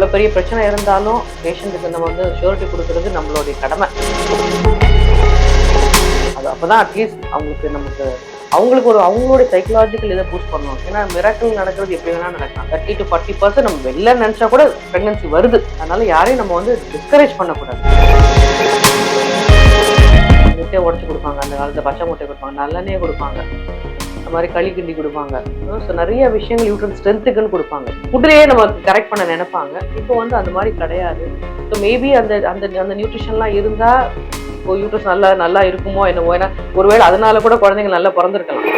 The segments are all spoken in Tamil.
எவ்வளோ பெரிய பிரச்சனை இருந்தாலும் பேஷண்ட்டுக்கு நம்ம வந்து ஷூரிட்டி கொடுக்கறது நம்மளுடைய கடமை. அது அப்பதான் அட்லீஸ்ட் அவங்களுக்கு நமக்கு அவங்களுக்கு ஒரு அவங்களுடைய சைக்கலாஜிக்கல் இதை பூஸ்ட் பண்ணணும் ஏன்னா மிராக்கிள் நடக்கிறது எப்படி வேணால் நடக்கலாம். தேர்ட்டி டு ஃபார்ட்டி பர்சன்ட் நம்ம வெளில நினச்சா கூட ப்ரெக்னன்சி வருது. அதனால யாரையும் நம்ம வந்து டிஸ்கரேஜ் பண்ணக்கூடாது. முட்டையை உடச்சி கொடுப்பாங்க அந்த காலத்தில் பச்சை முட்டை கொடுப்பாங்க நல்லெண்ணெயே கொடுப்பாங்க. இந்த மாதிரி களி கிண்டி கொடுப்பாங்க. ஸோ நிறைய விஷயங்கள் யூட்ரன் ஸ்ட்ரென்த்துக்குன்னு கொடுப்பாங்க. ஃபுட்லேயே நமக்கு கரெக்ட் பண்ண நினைப்பாங்க. இப்போ வந்து அந்த மாதிரி கிடையாது. ஸோ மேபி அந்த அந்த அந்த நியூட்ரிஷன்லாம் இருந்தால் இப்போ யூட்ரஸ் நல்லா நல்லா இருக்குமோ என்னமோ. ஏன்னா ஒருவேளை அதனால கூட குழந்தைங்க நல்லா பிறந்திருக்கலாம்.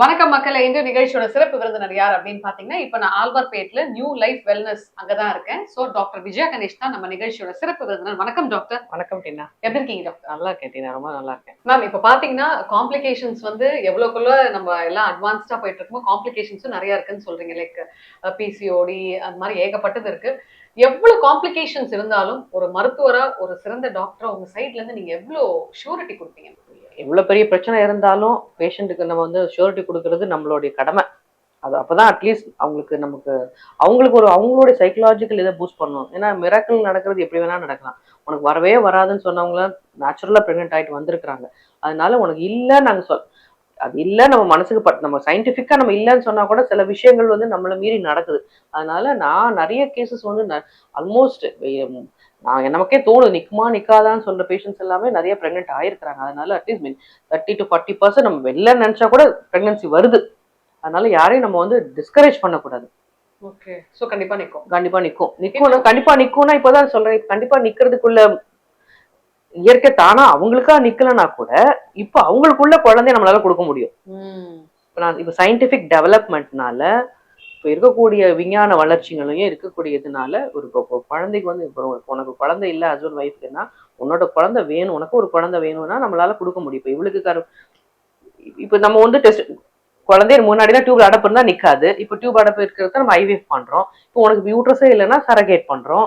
வணக்கம் மக்களே இந்த நிகழ்ச்சியோட சிறப்பு விருந்தினர் யார் அப்படின்னு பாத்தீங்கன்னா இப்ப நான் ஆல்பர்பேட்ல நியூ லைஃப் வெல்னஸ் அங்கதான் இருக்கேன். சோ டாக்டர் விஜயா கணேஷ் தான் நம்ம நிகழ்ச்சியோட சிறப்பு விருந்தினர். வணக்கம் டாக்டர். வணக்கம் டீனா. எப்படி இருக்கீங்க டாக்டர்? நல்லா இருக்கேன் டீனா ரொம்ப நல்லா இருக்கேன். மேம் இப்ப பாத்தீங்கன்னா காம்ப்ளிகேஷன்ஸ் வந்து எவ்வளவுக்குள்ள நம்ம எல்லாம் அட்வான்ஸ்டா போயிட்டு இருக்கோமோ காம்ப்ளிகேஷன்ஸும் நிறைய இருக்குன்னு சொல்றீங்க. லைக் பிசிஓடி அந்த மாதிரி ஏகப்பட்டது இருக்கு. எவ்வளவு காம்ப்ளிகேஷன்ஸ் இருந்தாலும் ஒரு மருத்துவரா ஒரு சிறந்த டாக்டரா உங்க சைட்ல இருந்து நீங்க எவ்வளவு ஷூரிட்டி கொடுப்பீங்க எவ்வளோ பெரிய பிரச்சனை இருந்தாலும் பேஷண்ட்டுக்கு நம்ம வந்து ஷூரிட்டி கொடுக்கறது நம்மளுடைய கடமை. அது அப்பதான் அட்லீஸ்ட் அவங்களுக்கு நமக்கு அவங்களுக்கு ஒரு அவங்களுடைய சைக்கலாஜிக்கல் இதை பூஸ்ட் பண்ணணும். ஏன்னா மிராக்கிள் நடக்கிறது எப்படி வேணா நடக்கலாம். உனக்கு வரவே வராதுன்னு சொன்னவங்களாம் நேச்சுரலாக ப்ரெக்னென்ட் ஆகிட்டு வந்திருக்கிறாங்க. அதனால உனக்கு இல்லை நாங்கள் சொல் அது இல்லை நம்ம மனசுக்கு பட் நம்ம சயின்டிஃபிக்காக நம்ம இல்லைன்னு சொன்னா கூட சில விஷயங்கள் வந்து நம்மளை மீறி நடக்குது. அதனால நான் நிறைய கேசஸ் வந்து ஆல்மோஸ்ட் நான் நமக்கே தோணும் நிக்குமா நிக்காதான்னு சொல்ற பேஷண்ட்ஸ் எல்லாமே நிறைய ப்ரெக்னென்ட் ஆயிருக்கிறாங்க. அதனால at least mean thirty to forty percent நம்ம வெளில நினைச்சா கூட ப்ரெக்னன்சி வருது. அதனால யாரையும் நம்ம வந்து டிஸ்கரேஜ் பண்ணக்கூடாது. ஓகே சோ கண்டிப்பா நிக்கும். கண்டிப்பா நிக்கும். நிக்கும் கண்டிப்பா நிக்கும்னா இப்பதான் சொல்றேன். கண்டிப்பா நிக்கிறதுக்குள்ள இயற்கை தானா அவங்களுக்கா நிக்கலனா கூட இப்ப அவங்களுக்குள்ள குழந்தைய நம்மளால கொடுக்க முடியும். இப்போ நான் இப்போ சயின்டிஃபிக் டெவலப்மெண்ட்னால இப்போ இருக்கக்கூடிய விஞ்ஞான வளர்ச்சிகளையும் இருக்கக்கூடிய இதனால ஒரு குழந்தைக்கு வந்து இப்போ உனக்கு குழந்தை இல்லை ஹஸ்பண்ட் ஒய்ஃப்க்குன்னா உன்னோட குழந்தை வேணும் உனக்கு ஒரு குழந்தை வேணும்னா நம்மளால கொடுக்க முடியும். இப்போ இவளுக்கு கரு இப்போ நம்ம வந்து டெஸ்ட் குழந்தைய முன்னாடி தான் டியூப் அடப்பு இருந்தா நிக்காது. இப்போ டியூப் அடப்பு இருக்கிறத நம்ம ஐவிஎஃப் பண்றோம். இப்போ உனக்கு யூட்ரஸே இல்லைன்னா சரகேட் பண்றோம்.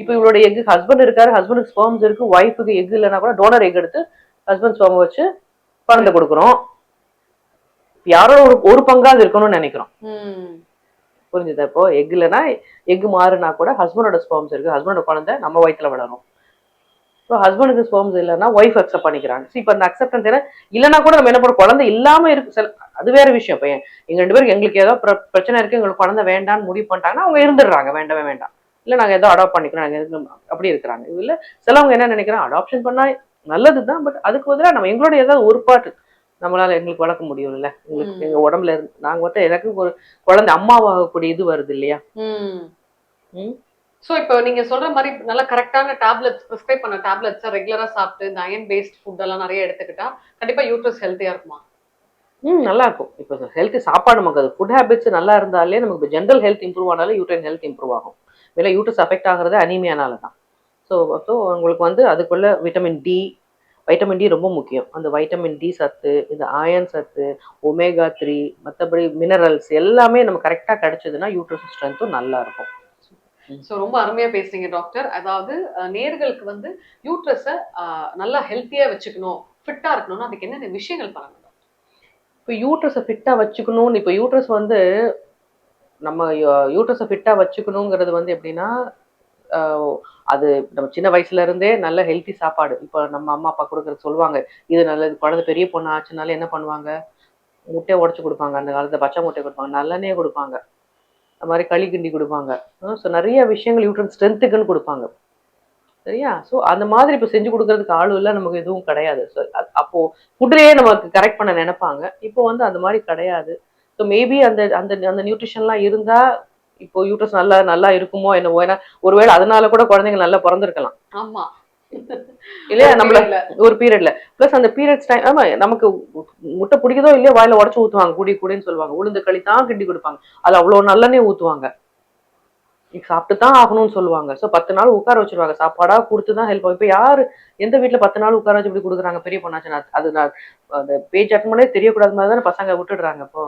இப்போ இவளோட எக் ஹஸ்பண்ட் இருக்காரு ஹஸ்பண்டுக்கு ஸ்பெர்ம்ஸ் இருக்கு ஒய்ஃபுக்கு எக் இல்லைன்னா கூட டோனர் எக் எடுத்து ஹஸ்பண்ட் ஸ்பெர்ம் வச்சு குழந்தை கொடுக்குறோம். யாரோ ஒரு ஒரு பங்காவது இருக்கணும்னு நினைக்கிறோம். புரிஞ்சுதா இப்போ? எக் இல்லைன்னா எக் மாறுனா கூட ஹஸ்பண்டோட ஸ்பெர்ம்ஸ் இருக்கு ஹஸ்பண்டோட குழந்தை நம்ம வயித்துல வளரும். ஸோ ஹஸ்பண்டுக்கு ஸ்பெர்ம்ஸ் இல்லைன்னா ஒய்ஃப் அக்செப்ட் பண்ணிக்கிறாங்க. ஸோ இப்போ அந்த அக்செப்டன்ஸ் ஏன்னா இல்லைன்னா கூட நம்ம என்ன பண்ணுறோம் குழந்தை இல்லாம இருக்கு. சில அது வேற விஷயம். இப்போ எங்க ரெண்டு பேருக்கு எங்களுக்கு ஏதோ பிர- பிரச்சனை இருக்கு எங்களுக்கு குழந்தை வேண்டாம்னு முடிவு பண்ணிட்டாங்கன்னா அவங்க இருந்துடுறாங்க. வேண்டவே வேண்டாம். இல்லை நாங்கள் ஏதோ அடாப்ட் பண்ணிக்கிறோம் நாங்கள் அப்படி இருக்கிறாங்க. இல்லை சிலவங்க என்ன நினைக்கிறாங்க அடாப்ஷன் பண்ணா நல்லது தான் பட் அதுக்கு பதிலாக நம்ம எங்களோட ஏதாவது ஒரு பாட்டு நம்மளால எங்களுக்கு வளர்க்க முடியும்ல. எங்களுக்கு ம். எங்க உடம்புல இருந்து நாங்க வந்து எனக்கு ஒரு குழந்தை அம்மாவாகக்கூடிய இது வருது இல்லையா? ஸோ இப்போ நீங்க சொல்ற மாதிரி நல்லா கரெக்டான டேப்லெட்ஸ் ப்ரிஸ்கிரைப் பண்ண டேப்லெட்ஸ் ரெகுலரா சாப்பிட்டு இந்த அயன் பேஸ்ட் ஃபுட் எல்லாம் நிறைய எடுத்துக்கிட்டா கண்டிப்பா யூட்ரஸ் ஹெல்த்தியா இருக்குமா? ம் நல்லா இருக்கும். இப்போ ஹெல்த்தி சாப்பாடு நமக்கு அது ஃபுட் ஹேபிட்ஸ் நல்லா இருந்தாலே நமக்கு ஜென்ரல் ஹெல்த் இம்ப்ரூவ் ஆனாலே யூட்ரைன் ஹெல்த் இம்ப்ரூவ் ஆகும். இல்லை யூட்ரஸ் அஃபெக்ட் ஆகிறது அனீமியானால தான். ஸோ ஸோ உங்களுக்கு வந்து அதுக்குள்ள விட்டமின் டி வைட்டமின் டி ரொம்ப முக்கியம். அந்த வைட்டமின் டி சத்து இந்த ஆயன் சத்து ஒமேகா த்ரீ மற்றபடி மினரல்ஸ் எல்லாமே நம்ம கரெக்டாக கிடைச்சதுன்னா யூட்ரஸ் ஸ்ட்ரென்த்தும் நல்லா ஸோ சோ ரொம்ப அருமையா பேசுறீங்க டாக்டர் அதாவது நேர்களுக்கு வந்து யூட்ரஸ நல்லா ஹெல்த்தியா வச்சுக்கணும் ஃபிட்டா இருக்கணும்னா அதுக்கு என்னென்ன விஷயங்கள் பண்ணணும் இப்போ யூட்ரஸை ஃபிட்டாக வச்சுக்கணும்னு இப்போ யூட்ரஸ் வந்து நம்ம யூட்ரஸை ஃபிட்டாக வச்சுக்கணுங்கிறது வந்து எப்படின்னா ஆஹ் அது நம்ம சின்ன வயசுல இருந்தே நல்ல ஹெல்த்தி சாப்பாடு. இப்போ நம்ம அம்மா அப்பா கொடுக்குறது சொல்லுவாங்க இது நல்லது குழந்தை பெரிய பொண்ணு ஆச்சுனால என்ன பண்ணுவாங்க? முட்டையை உடச்சி கொடுப்பாங்க அந்த காலத்துல பச்சை முட்டை கொடுப்பாங்க நல்லெண்ணெயே கொடுப்பாங்க. அது மாதிரி களி கிண்டி கொடுப்பாங்க. ஸோ நிறைய விஷயங்கள் யூட்ரன் ஸ்ட்ரென்த்துக்குன்னு கொடுப்பாங்க. சரியா? ஸோ அந்த மாதிரி இப்போ செஞ்சு கொடுக்கறதுக்கு ஆளும் இல்லை நமக்கு எதுவும் கிடையாது. ஸோ அப்போ ஃபுட்லேயே நமக்கு கரெக்ட் பண்ண நினைப்பாங்க. இப்போ வந்து அந்த மாதிரி கிடையாது. ஸோ மேபி அந்த அந்த அந்த நியூட்ரிஷன்லாம் இருந்தா இப்போ யூட்ரஸ் நல்லா நல்லா இருக்குமோ என்னவோ? ஏன்னா ஒருவேளை அதனால கூட குழந்தைங்க நல்லா பிறந்திருக்கலாம். ஆமா. இல்லையா? நம்மள. ஒரு பீரியட்ல ப்ளஸ் அந்த பீரியட்ஸ் டைம் ஆமா நமக்கு முட்டை பிடிக்குதோ இல்லையோ வாயில உடச்சு ஊத்துவாங்க. குடி குடின்னு சொல்லுவாங்க. உளுந்து களி தான் கிண்டி கொடுப்பாங்க. அது அவ்வளவு நல்லெண்ணெய் ஊத்துவாங்க. நீ சாப்பிட்டு தான் ஆகணும்னு சொல்லுவாங்க. ஸோ பத்து நாள் உட்கார வச்சிருவாங்க. சாப்பாடா கொடுத்து தான் ஹெல்ப் இப்போ யாரு எந்த வீட்ல பத்து நாள் உட்கார வச்சு இப்படி கொடுக்குறாங்க? பெரிய பொண்ணாச்சு அது நான் அந்த பேஜ் அட்டமனே தெரியக்கூடாது மாதிரி தானே பசங்க விட்டுடுறாங்க இப்போ.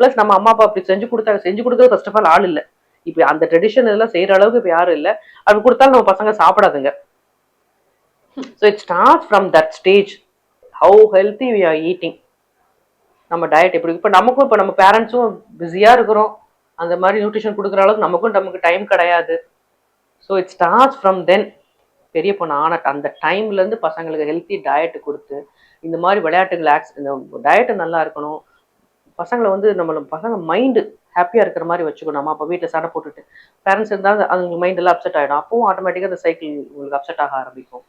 ப்ளஸ் நம்ம அம்மா அப்பா அப்படி செஞ்சு கொடுத்தாங்க. செஞ்சு கொடுக்குறது ஃபர்ஸ்ட் ஆஃப் ஆல் ஆள் இல்லை. இப்போ அந்த ட்ரெடிஷன் இதெல்லாம் செய்யற அளவுக்கு இப்போ யாரும் இல்லை. அது கொடுத்தாலும் நம்ம பசங்க சாப்பிடாதுங்க. So it start from that stage how healthy we are eating நம்ம டயட் எப்படி இப்போ நமக்கும் இப்போ நம்ம பேரண்ட்ஸும் பிஸியாக இருக்கிறோம். அந்த மாதிரி நியூட்ரிஷன் கொடுக்குற அளவுக்கு நமக்கும் நமக்கு டைம் கிடையாது. So it starts from then பெரிய பொண்ணு ஆன அந்த டைம்லேருந்து பசங்களுக்கு ஹெல்த்தி டயட் கொடுத்து இந்த மாதிரி விளையாட்டுகள் ஆக்ஸ் இந்த டயட்டு நல்லா இருக்கணும். பசங்களை வந்து நம்மள பசங்க மைண்டு ஹாப்பியாக இருக்கிற மாதிரி வச்சுக்கணும். நம்ம அப்போ வீட்டில் சண்டை போட்டுட்டு பேரண்ட்ஸ் இருந்தால் அவங்க மைண்ட் எல்லாம் அப்செட் ஆகிடும் அப்பவும் ஆட்டோமேட்டிக்காக அந்த சைக்கிள் உங்களுக்கு அப்செட் ஆக ஆரம்பிக்கும்.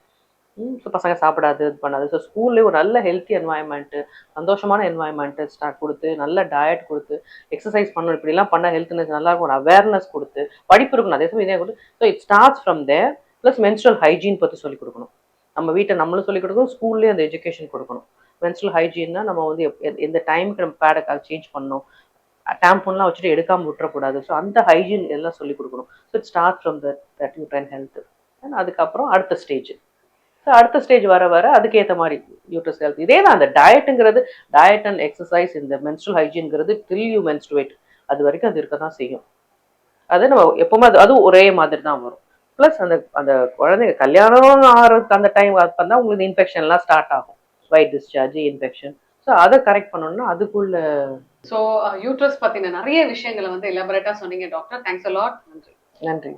ஸோ பசங்க சாப்பிடாது இது பண்ணாது. ஸோ ஸ்கூல்லேயே ஒரு நல்ல ஹெல்த்தி என்வாயன்மெண்ட்டு சந்தோஷமான என்வாயன்மெண்ட்டு ஸ்டார்ட் கொடுத்து நல்ல டயட் கொடுத்து எக்ஸசைஸ் பண்ணணும். இப்படிலாம் பண்ணால் ஹெல்த்னஸ் நல்லா இருக்கும். ஒரு அவேர்னஸ் கொடுத்து படிப்பு இருக்கணும். அதே சமயம் இதே கொடுத்து so it starts from there plus menstrual hygiene பற்றி சொல்லிக் கொடுக்கணும். நம்ம வீட்டை நம்மளும் சொல்லிக் கொடுக்கணும் ஸ்கூல்லேயே அந்த எஜுகேஷன் கொடுக்கணும். மென்ஸ்ட்ரல் ஹைஜீன்னா நம்ம வந்து எப்- எ- எந்த டைமுக்கு நம்ம பேடை சேஞ்ச் பண்ணணும். டேம்பூன்லாம் வச்சுட்டு எடுக்காமல் விட்டுறக்கூடாது. ஸோ அந்த ஹைஜீன் எல்லாம் சொல்லிக் கொடுக்கணும். So it start from that that uterine health அதுக்கப்புறம் அடுத்த ஸ்டேஜ் ஸோ அடுத்த ஸ்டேஜ் வர வர அதுக்கேற்ற மாதிரி யூட்ரஸ் ஹெல்த் இதே தான் அந்த டயட்டுங்கிறது டயட் அண்ட் எக்ஸசைஸ் இந்த மென்ஸ்ட்ரல் ஹைஜீன்ங்கிறது டில் யூ மென்ஸ்ட்ரேட் அது வரைக்கும் அது இருக்க தான் செய்யும். அது நம்ம எப்பவுமே அது அதுவும் ஒரே மாதிரி தான் வரும். ப்ளஸ் அந்த அந்த குழந்தைங்க கல்யாணம் ஆகிறதுக்கு அந்த டைம் அப்போ தான் உங்களுக்கு இன்ஃபெக்ஷன்லாம் ஸ்டார்ட் ஆகும். ஒயிட் டிஸ்சார்ஜ் இன்ஃபெக்ஷன் ஸோ அதை கரெக்ட் பண்ணணும்னா அதுக்குள்ள ஸோ யூட்ரஸ் பத்தின நிறைய விஷயங்களை வந்து எலாபரேட்டா சொன்னீங்க டாக்டர் தேங்க்ஸ் அலாட் நன்றி. நன்றி.